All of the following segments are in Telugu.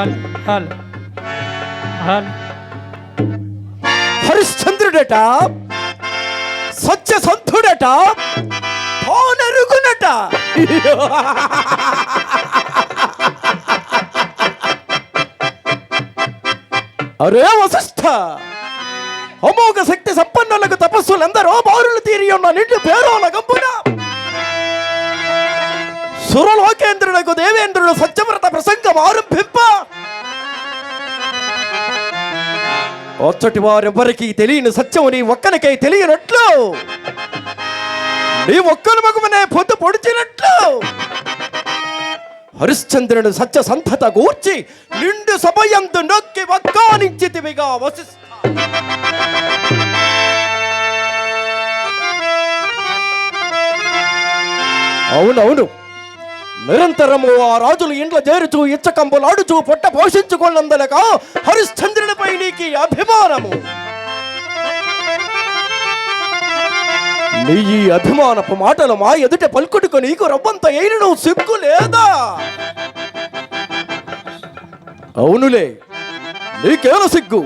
హల్ హల్ హల్ హరిశ్చంద్రుడట సత్యసంధుడట తానెరుగునట అరే వశిష్ఠ అమోఘ శక్తి సంపన్నులకు తపస్సులందరూ బారులు తీరి ఉన్న నిండు పేరోల గంపున సురలోకేంద్రులకు దేవేంద్రుడు సత్యవ్రత ప్రసంగం ఆరంభింప వచ్చటి వారెవ్వరికి తెలియని సత్యము నీ ఒక్కనికై తెలియనట్లు. నీ ఒక్కని మగమనే పొద్దు పొడిచినట్లు. హరిశ్చంద్రుడు సత్య సంతత గూర్చి నిండు సభయందు నొక్కి వక్కానించితివిగా వశిష్ఠ అవునవును. నిరంతరము ఆ రాజులు ఇంట్లో చేరుచు ఇచ్చకంబులాడుచు పొట్ట పోషించుకున్నందులక హరిశ్చంద్రునిపై నీకి అభిమానము. నీ ఈ అభిమానపు మాటలు మా ఎదుట పలుకుడుకు నీకు రవ్వంత అయిన నువ్వు సిగ్గు లేదా? అవునులే నీకేల సిగ్గు?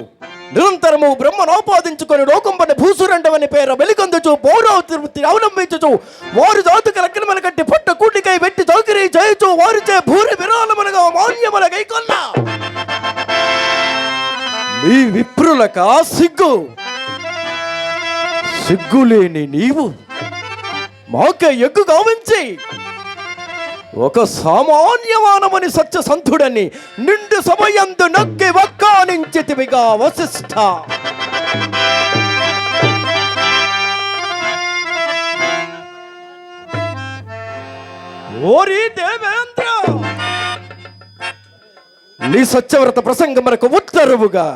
నిరంతరము బ్రహ్మనోపాదించుకొని లోకంపని భూసురండవని పేర వెలిగొందుచు పౌరవృత్తి అవలంబించుచు వారి జాతికి లగ్నముల కట్టి పుట్ట కూటికై పెట్టి చౌకరీ వారి వారిచే భూరి విరాళములుగా మాన్యముల కైకొన్నా నీ విప్రులక సిగ్గు. సిగ్గులేని నీవు మాకే ఎగ్గు గావించి. ఒక సామాన్యమానమని సత్యసంధుడని నిండు సమయందు నొక్కి వక్కానించితివిగా వశిష్ఠ ఓరి దేవేంద్ర! నీ సత్యవ్రత ప్రసంగమునకు ఉత్తరువుగా.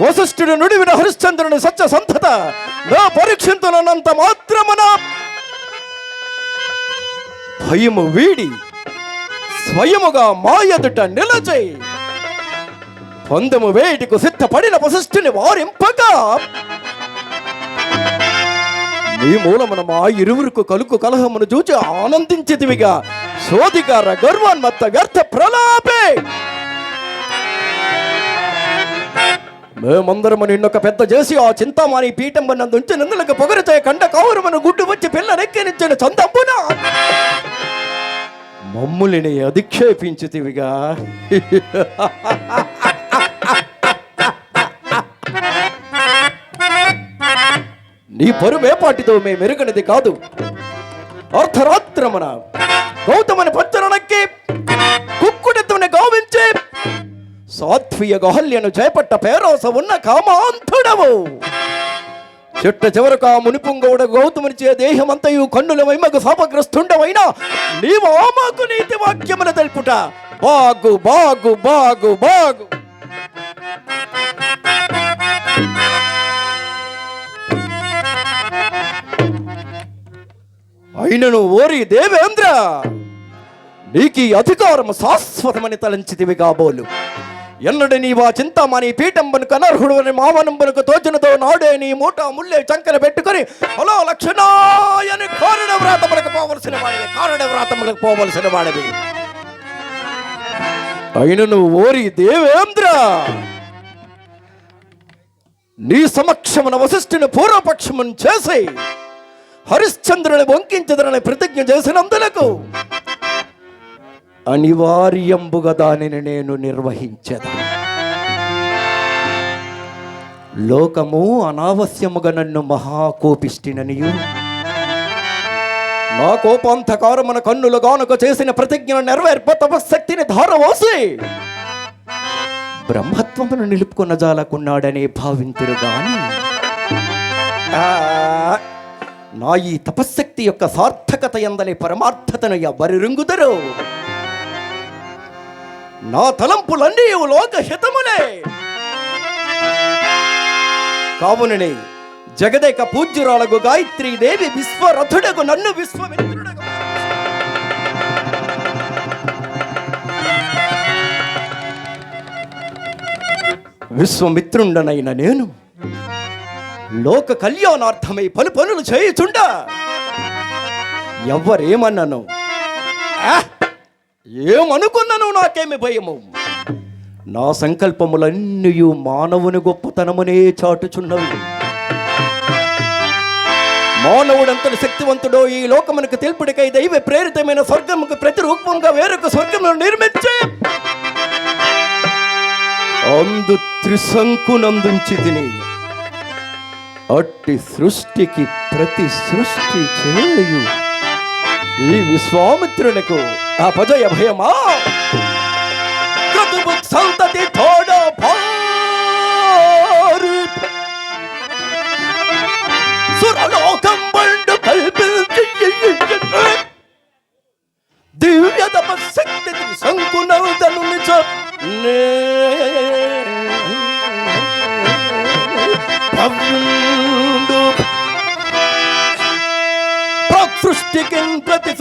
వశిష్ఠుడు నుడివిన హరిశ్చంద్రుని సత్య సంతత నా పరీక్షింతులనంత మాత్రమున భయము వీడి స్వయముగా మా ఎదుట నిలచై పొందము వేటికు సిద్ధపడిన వశిష్ఠుని వారింపగా నీ మూలమున మా ఇరువురుకు కలుకు కలహమును చూచి ఆనందించితివిగా. సోదిగార గర్వాన్మత్త వ్యర్థ ప్రలాపే. మేమందరము నిన్నొక పెద్ద చేసి ఆ చింతమాని పీఠం నందు ఉంచి నందులకు పొగరచే కండ కౌరమను గుడ్డు వచ్చి పిల్లనెక్కినిచ్చిన చందంపున మమ్ములిని అధిక్షేపించితివిగా. నీ పరువేపాటితో మేమెరుగనిది కాదు. అర్ధరాత్రమున గౌతమని పచ్చరణక్కి కుక్కుడెత్తుని గావించి సాత్వియ గహల్యను చేపట్ట పేరోస ఉన్న కామాంతుడవు చెట్ట చివరకు ఆ మునిపుంగౌడ గౌతమునిచే దేహమంతయు కన్నుల వైమకు శాపగ్రస్తుండవైనా నీవు ఆమాకు నీతి వాక్యమున తెలుపుట. బాగు బాగు బాగు బాగు. అయినను ఓరి దేవేంద్ర నీకీ అధికారము శాశ్వతమని తలంచితివి కాబోలు. ఎన్నడు నీవా చింతామణి పీఠంబనుకు అనర్హుడు అని మామనంబనుకు తోచినతో నాడే నీ మూట ముల్లే చంకన పెట్టుకొని హలో లక్షణాయని కారణ వ్రాతములకు పోవలసిన వాడివి కారణ వ్రాతములకు పోవలసిన వాడివి. అయినను ఓరి దేవేంద్ర నీ సమక్షమున వశిష్ఠుని పూర్వపక్షమును చేసి హరిశ్చంద్రుని వంకించదరని ప్రతిజ్ఞ చేసినందులకు అనివార్యంబుగా దానిని నేను నిర్వహించదా? లోకము అనావశ్యముగా నన్ను మహాకోపిష్టిననియు. నా కోపాంతకారమున కన్నులు గానుక చేసిన ప్రతిజ్ఞను నెరవేర్ప తపశక్తిని ధారవోసి బ్రహ్మత్వమును నిలుపుకున్న జాలకున్నాడని భావింతురు గాని ఆ, నా ఈ తపశ్శక్తి యొక్క సార్థకత ఎందలి పరమార్థతను ఎవరి రింగుదరు? నా తలంపులన్నీ లోక హితములే కావుననే జగదేక పూజ్యురాలకు గాయత్రీ దేవి విశ్వరథుడకు నన్ను విశ్వమిత్రుడకు విశ్వమిత్రుండనైన నేను లోక కళ్యాణార్థమై పలు పనులు చేయుచుండా. ఎవ్వరేమన్నాను? ఆ! ఏమనుకున్నాను నాకేమి భయము నా సంకల్పములన్నీ మానవుని గొప్పతనమునే చాటుచున్నవి మానవుడంతటి శక్తివంతుడో ఈ లోకమునకు తెలుపుడికై దైవ ప్రేరితమైన స్వర్గముకు ప్రతిరూపంగా వేరొక స్వర్గమును నిర్మించి అందు త్రిశంకునందుంచి తిని అట్టి సృష్టికి ప్రతి సృష్టి చేయు ఈ విశ్వామిత్రునకు అపజయ భయమా క్రతువు సంతతి తోడ భారీ సురలోకం బండు కల్పించి దివ్య తపశక్తి శంకునౌదను నిజ భవ్యుండు ప్రసృష్టికి ప్రతి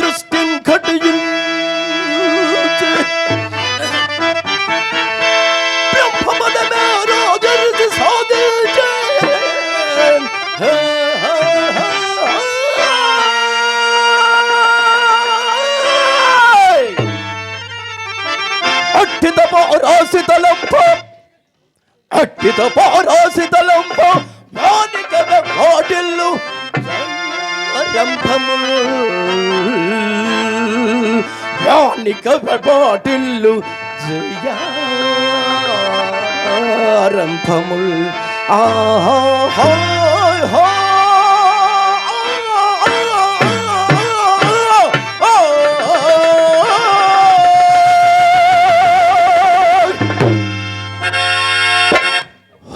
అట్టిత రాసి తలంప మానిక వాటిల్లు రంభములు యానిక బాటిల్లు జయారంభముల్. ఆహా హాయ్ హాయ్.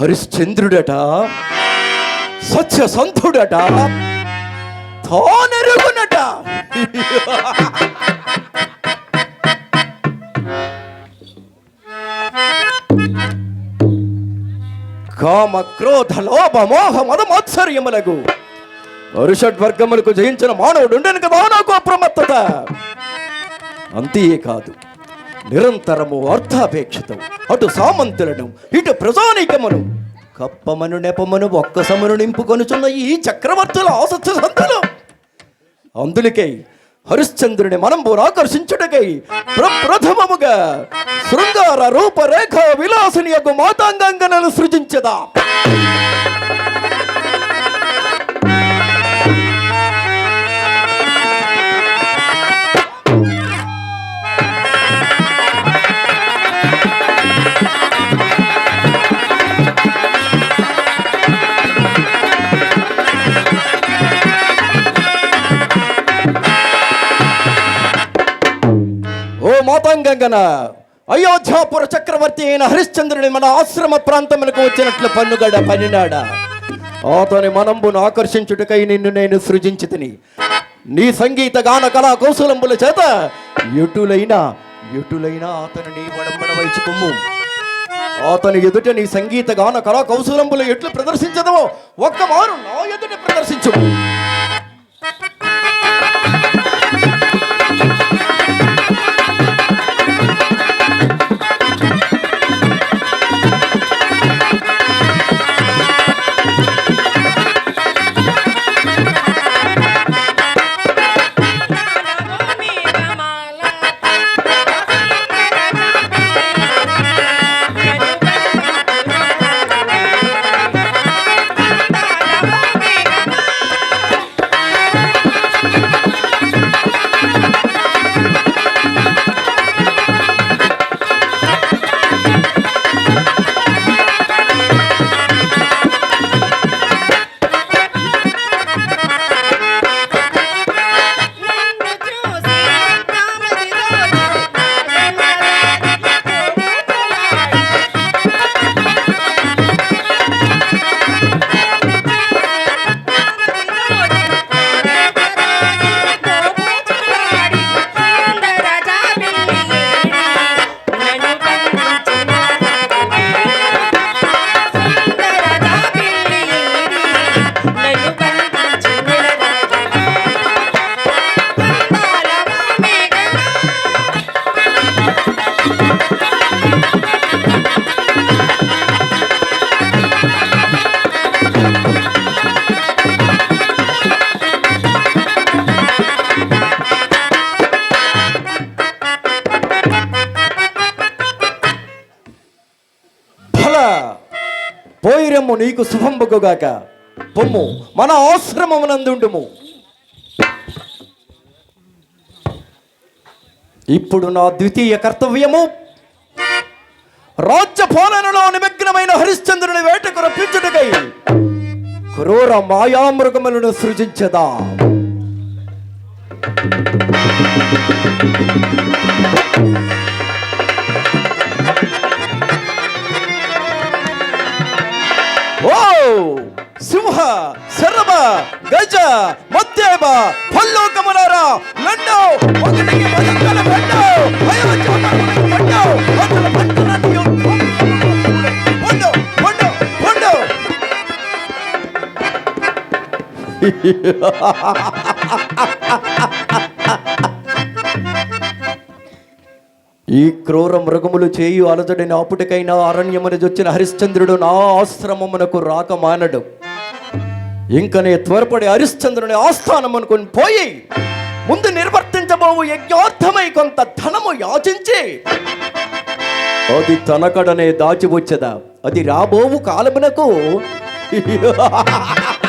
హరిశ్చంద్రుడట సత్యసంధుడట తానెరుగునట. కామ క్రోధ లోభ మోహ మద మాత్సర్యములకు అరుషడ్ వర్గములకు జయించిన మానవుడు ఉండను కదా నాకు అప్రమత్తత అంతేకాదు నిరంతరము అర్థాపేక్షితం అటు సామంతులను ఇటు ప్రజానీకమును. కప్పమను నెపమను ఒక్క సమను నింపుకొనుచున్న ఈ చక్రవర్తుల ఆసత్య సంతులు అందులకై హరిశ్చంద్రుని మనం ఆకర్షించుటకై ప్రప్రథమముగా శృంగార రూపరేఖ విలాసిని యొక్క మాతాంగాంగనను సృజించదా. మాతాంగంగన అయోధ్యాపుర చక్రవర్తి అయిన హరిశ్చంద్రుని మన ఆశ్రమ ప్రాంతములకు వచ్చినట్లు పన్నుగడ పనినాడ? అతని మనంబును ఆకర్షించుటకై నిన్ను నేను సృజించి తిని నీ సంగీత గాన కళా కౌశలంబుల చేత ఎటులైనా ఎటులైనా అతను నీ వడంబడ వైచుకుమ్ము. అతని ఎదుట నీ సంగీత గాన కళా కౌశలంబులు ఎట్లు ప్రదర్శించదవో ఒక్క మారు నా ఎదుట ప్రదర్శించు పోయిరమ్ము నీకు శుభంబకుగాక పొమ్ము మన ఆశ్రమమునందుండుము ఇప్పుడు నా ద్వితీయ కర్తవ్యము రాజ్య పాలనలో నిమగ్నమైన హరిశ్చంద్రుని వేటకు రప్పించుటకై క్రూర మాయామృగములను సృజించదా. ఓ ಸಿಂಹ ಸರಬ ಗಜ ಮತ್ತೇಬ ಫಲ್ಲೋಕಮನಾರ ಲಂಡೋ ಒಗಟಿಗೆ ಮಲಂಕಲ ಭಂಡೋ ఈ క్రూర మృగములు చేయు అలజడిని ఆపుటికైనా అరణ్యమని జొచ్చిన హరిశ్చంద్రుడు నా ఆశ్రమమునకు రాక మానడు. ఇంకనే త్వరపడి హరిశ్చంద్రుని ఆస్థానమునుకుని పోయి ముందు నిర్వర్తించబోవు యజ్ఞార్థమై కొంత ధనము యాచించి అది తనకడనే దాచివచ్చదా. అది రాబోవు కాలమునకు.